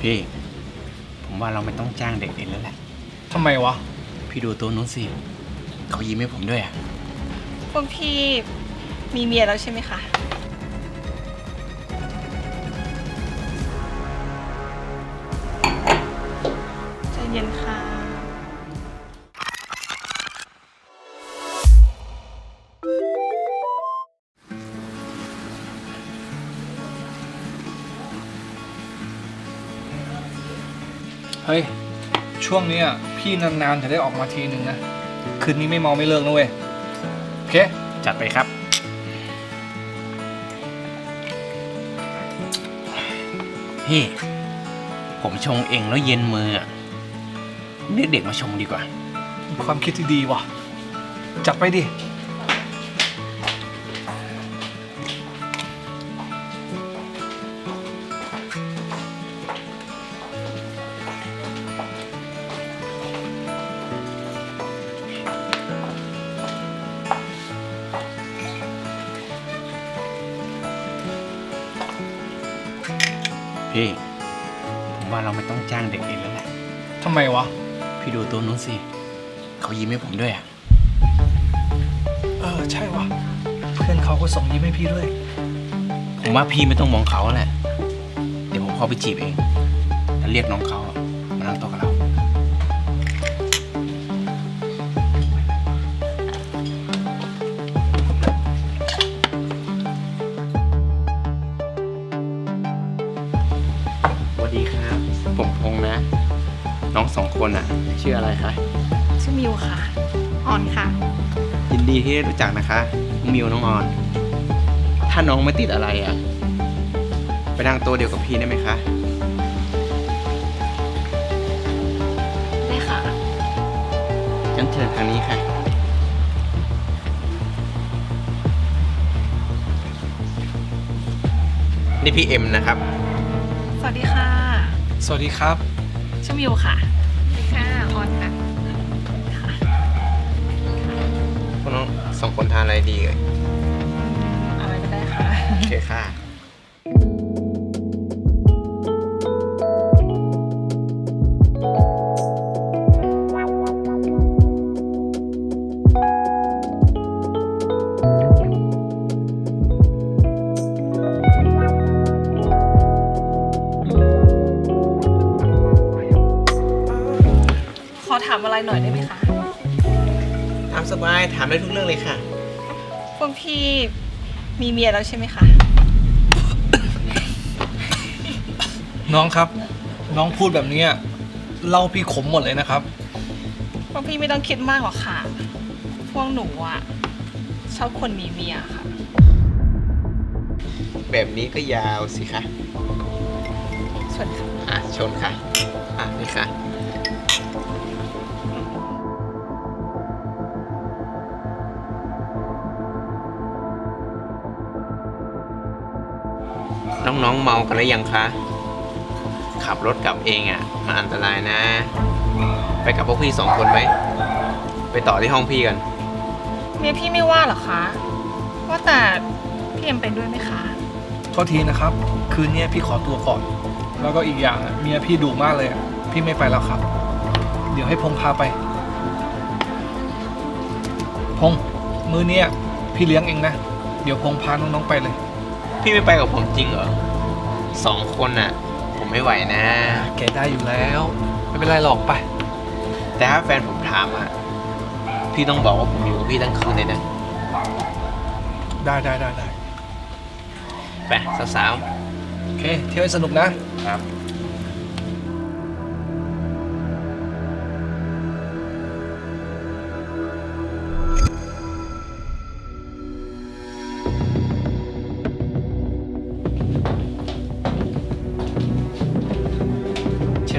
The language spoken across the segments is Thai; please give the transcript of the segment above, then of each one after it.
พี่ ผมว่าเราไม่ต้องจ้างเด็กเอ็นแล้วแหละ ทำไมวะ พี่ดูตัวนู้นสิเขายิ้มให้ผมด้วยอะพวกพี่มีเมียแล้วใช่ไหมคะ ฮ้ย ช่วงเนี้ยพี่นานๆจะได้ออกมาทีนึงนะ คืนนี้ไม่เมาไม่เลิกนะเว้ย โอเค จัดไปครับ พี่ ผมชงเองแล้วเย็นมืออะเรียกเด็กมาชงดีกว่า ความคิดที่ดีว่ะ จัดไปดิ พี่ผมว่าเราไม่ต้องจ้างเด็กเอ็นแล้วแหละทำไมวะ พี่ดูตัวนู้นสิเขายิ้มให้ผมด้วยอะเออ ใช่ว่ะเพื่อนเขาก็ส่งยิ้มให้พี่ด้วย ผมว่าพี่ไม่ต้องมองเขาแหละเดี๋ยวผมเข้าไปจีบเองแล้วเรียกน้องเขามานั่งโต๊ะกับ น้องสองคนอะ ชื่ออะไรคะชื่อมิวค่ะ ออนค่ะ ยินดีที่ได้รู้จักนะคะน้องมิวน้องออน ถ้าน้องไม่ติดอะไรอะ ไปนั่งโต๊ะเดียวกับพี่ได้ไหมคะ ได้ค่ะ งั้นเชิญทางนี้ค่ะ นี่พี่เอ็มนะครับ สวัสดีค่ะ สวัสดีครับ ชื่อมิวค่ะสวัสดีค่ะออนค่ะพวกน้องสองคนทานอะไรดีเอ่ยอะไรก็ได้ค่ะ โอเคค่ะ หน่อยได้ไหมคะ ถามสบายถามได้ทุกเรื่องเลยค่ะพวกพี่มีเมียแล้วใช่ไหมคะ น้องครับ น้องพูดแบบเนี้ยเล่าพี่ขมหมดเลยนะครับ พวกพี่ไม่ต้องคิดมากหรอกค่ะ พวกหนูอะชอบคนมีเมียค่ะ แบบนี้ก็ยาวสิคะส่วนค่ะ อะชนค่ะ อะนี่ค่ะ น้องๆเมากันหรือยังคะ ขับรถกลับเองอะมันอันตรายนะ ไปกับพวกพี่สองคนไหม ไปต่อที่ห้องพี่กัน เมียพี่ไม่ว่าเหรอคะ ว่าแต่พี่เอ็มไปด้วยไหมคะ โทษทีนะครับ คืนเนี้ยพี่ขอตัวก่อน แล้วก็อีกอย่างอะเมียพี่ดุมากเลยอะพี่ไม่ไปแล้วครับ เดี๋ยวให้พงพาไป พงมือเนี้ยพี่เลี้ยงเองนะ เดี๋ยวพงพาน้องๆไปเลย พี่ไม่ไปกับผมจริงเหรอสองคนน่ะ ผมไม่ไหวนะ แกได้อยู่แล้ว ไม่เป็นไรหรอกไป แต่ถ้าแฟนผมถามอะ พี่ต้องบอกว่าผมอยู่กับพี่ทั้งคืนเลยนะ ได้ได้ได้ได้ไปสาวโอเค เที่ยวให้สนุกนะ ๆครับ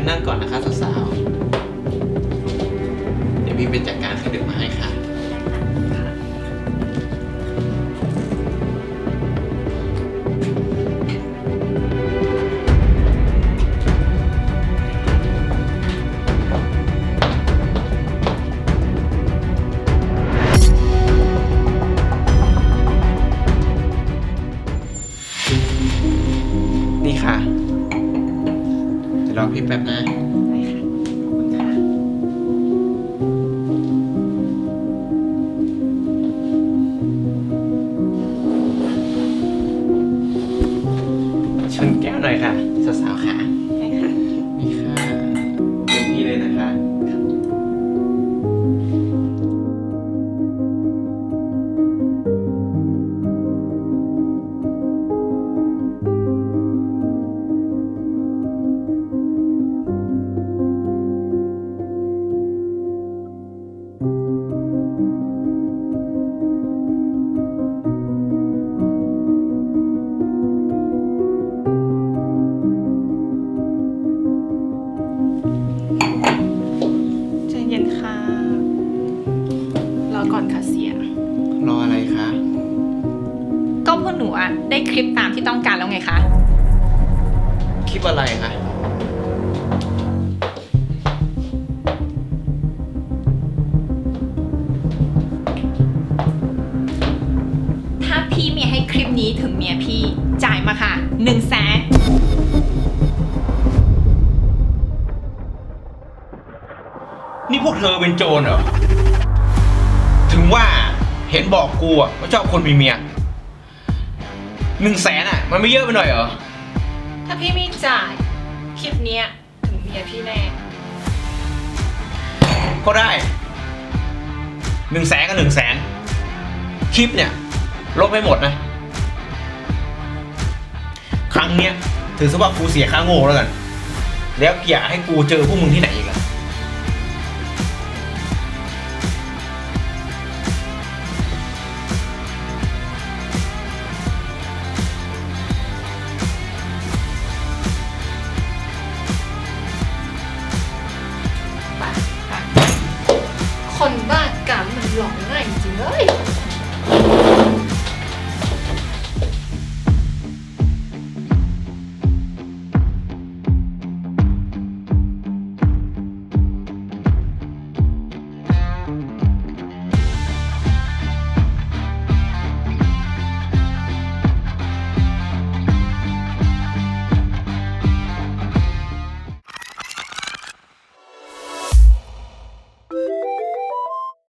เชิญนั่งก่อนนะคะสาวๆ เดี๋ยวพี่ไปจัดการเครื่องดื่มมาให้ค่ะนี่ค่ ดี๋ยวรอพี่แป๊บนะได้ค่ะขอบคุณค่ะชนแก้วหน่อยค่ะ สาวๆค่ะ ได้คลิปตามที่ต้องการแล้วไงคะ คลิปอะไรคะถ้าพี่เมียให้คลิปนี้ถึงเมียพี่จ่ายมาค่ะหนึ่งแสนนี่พวกเธอเป็นโจรเหรอ ถึงว่าเห็นบอกกูอะว่าชอบคนมีเมีย หนึ่งแสนอะมันไม่เยอะไปหน่อยเหรอ ถ้าพี่ไม่จ่าย คลิปเนี้ยถึงเมียพี่แน่ ก็ได้หนึ่งแสนก็หนึ่งแสนคลิปเนี่ย ลบไม่หมดนะ ครั้งเนี้ย ถือซะว่ากูเสียค่าโง่แล้วกัน แล้วอย่าให้กูเจอพวกมึงที่ไหนอีกอะ